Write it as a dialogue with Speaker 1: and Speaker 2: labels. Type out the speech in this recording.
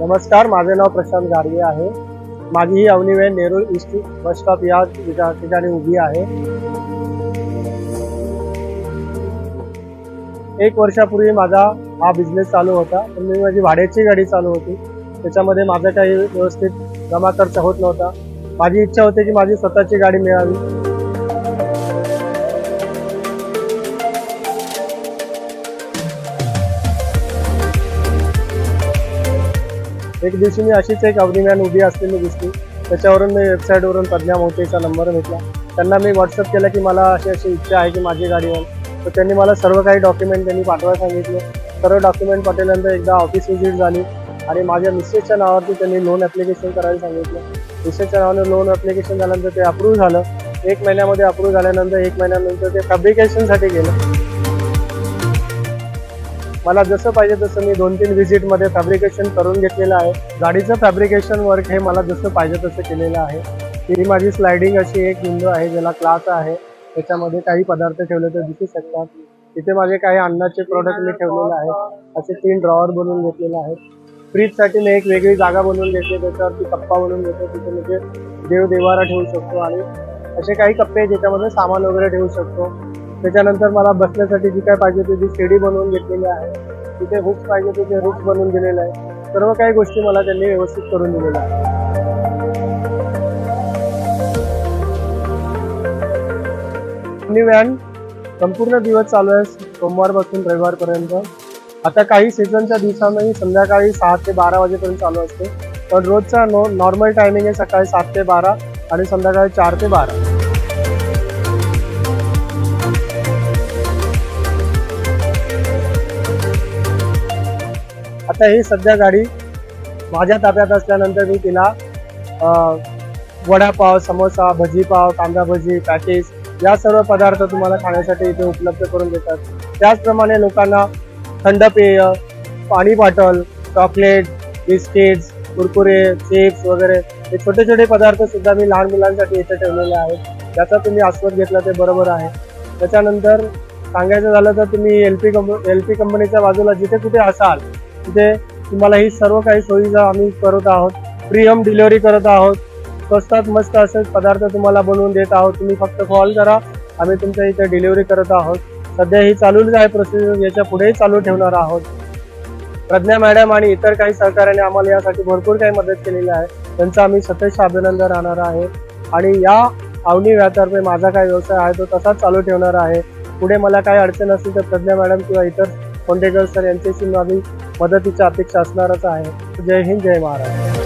Speaker 1: नमस्कार माझे नाव प्रशांत गाडगे आहे. माझी ही Avani Nehru Nerul east bus stop या ठिका- ठिकाणी उभी आहे. एक वर्षापूर्वी माझा हा बिझनेस चालू होता. पण मी माझी भाड्याची गाडी चालू होती. त्याच्यामध्ये माझा काही व्यवस्थित जमा खर्च होत नव्हता. माझी इच्छा होती की माझी स्वतःची गाडी मिळावी. एक दिवशी मी अशीच एक अवनी उभी असलेली दिसली. त्याच्यावरून मी वेबसाईटवरून प्रज्ञा मोहतेचा नंबर घेतला. त्यांना मी व्हॉट्सअप केलं की मला अशी अशी इच्छा आहे की माझी गाडी येऊन तर त्यांनी मला सर्व काही डॉक्युमेंट त्यांनी पाठवायला सांगितले. सर्व डॉक्युमेंट पाठवल्यानंतर एकदा ऑफिस व्हिजिट झाली. आणि माझ्या मिसेसच्या नावावरती त्यांनी लोन ॲप्लिकेशन करायला सांगितलं. मिसेसच्या नावाने लोन ॲप्लिकेशन झाल्यानंतर ते अप्रूव्ह झालं. एक महिन्यामध्ये अप्रूव्ह झाल्यानंतर एक महिन्यानंतर ते फॅब्रिकेशनसाठी गेलं. मला जसं पाहिजे तसं मी दोन तीन व्हिजिटमध्ये फॅब्रिकेशन करून घेतलेलं आहे. गाडीचं फॅब्रिकेशन वर्क हे मला जसं पाहिजे तसं केलेलं आहे. ही माझी स्लायडिंग अशी एक विंडो आहे ज्याला क्लास आहे. त्याच्यामध्ये काही पदार्थ ठेवले तर दिसू शकतात. तिथे माझे काही अन्नाचे प्रोडक्ट मी ठेवलेले आहेत. असे तीन ड्रॉवर बनवून घेतलेले आहेत. फ्रीजसाठी मी एक वेगळी जागा बनवून घेतली त्याच्यावरती कप्पा बनवून घेतो तिथे म्हणजे देवदेवारा ठेवू शकतो आणि असे काही कप्पे आहेत ज्याच्यामध्ये सामान वगैरे ठेवू शकतो. त्याच्यानंतर मला बसण्यासाठी जी काय पाहिजे होती ती शेडी बनवून घेतलेली आहे तिथे हुक्स पाहिजे होते ते हुक्स बनवून दिलेले आहे सर्व काही गोष्टी मला त्यांनी व्यवस्थित करून दिलेल्या आहे ही व्हॅन संपूर्ण दिवस चालू आहे सोमवारपासून रविवारपर्यंत. आता काही सीझनच्या दिवसांनाही संध्याकाळी सहा ते बारा वाजेपर्यंत चालू असते. पण रोजचा नो नॉर्मल टायमिंग आहे सकाळी सात ते बारा आणि संध्याकाळी चार ते बारा. आता ही सध्या गाडी माझ्या ताब्यात असल्यानंतर मी तिला वडापाव समोसा भजीपाव कांदा भजी पॅटीस या सर्व पदार्थ तुम्हाला खाण्यासाठी इथे उपलब्ध करून देतात. त्याचप्रमाणे लोकांना थंड पेय पाणी bottle chocolate biscuits Kurkure chips वगैरे हे छोटे छोटे पदार्थ सुद्धा मी लहान मुलांसाठी इथे ठेवलेले आहेत. त्याचा तुम्ही आस्वाद घेतला ते बरोबर आहे. त्याच्यानंतर सांगायचं झालं तर तुम्ही एल पी कंप एल पी कंपनीच्या बाजूला जिथे कुठे असाल तिथे तुम्हाला ही सर्व काही सोयीचा आम्ही करत आहोत. फ्री होम डिलिव्हरी करत आहोत. स्वस्तात मस्त असे पदार्थ तुम्हाला बनवून देत आहोत. तुम्ही फक्त कॉल करा. आम्ही तुमच्या इथे डिलिव्हरी करत आहोत. सध्या ही चालूच आहे प्रोसिजर याच्या पुढेही चालू ठेवणार आहोत. प्रज्ञा मॅडम आणि इतर काही सहकार्याने आम्हाला यासाठी भरपूर काही मदत केलेली आहे. त्यांचं आम्ही सतेज अभिनंदन राहणार आहे. आणि या अवनी व्यातर्फे माझा काय व्यवसाय आहे तो तसाच चालू ठेवणार आहे. पुढे मला काही अडचण असेल तर प्रज्ञा मॅडम किंवा इतर कोंडेकर सर यांच्याशी माझी मदतीची अपेक्षा असणारच आहे. जय हिंद जय महाराष्ट्र.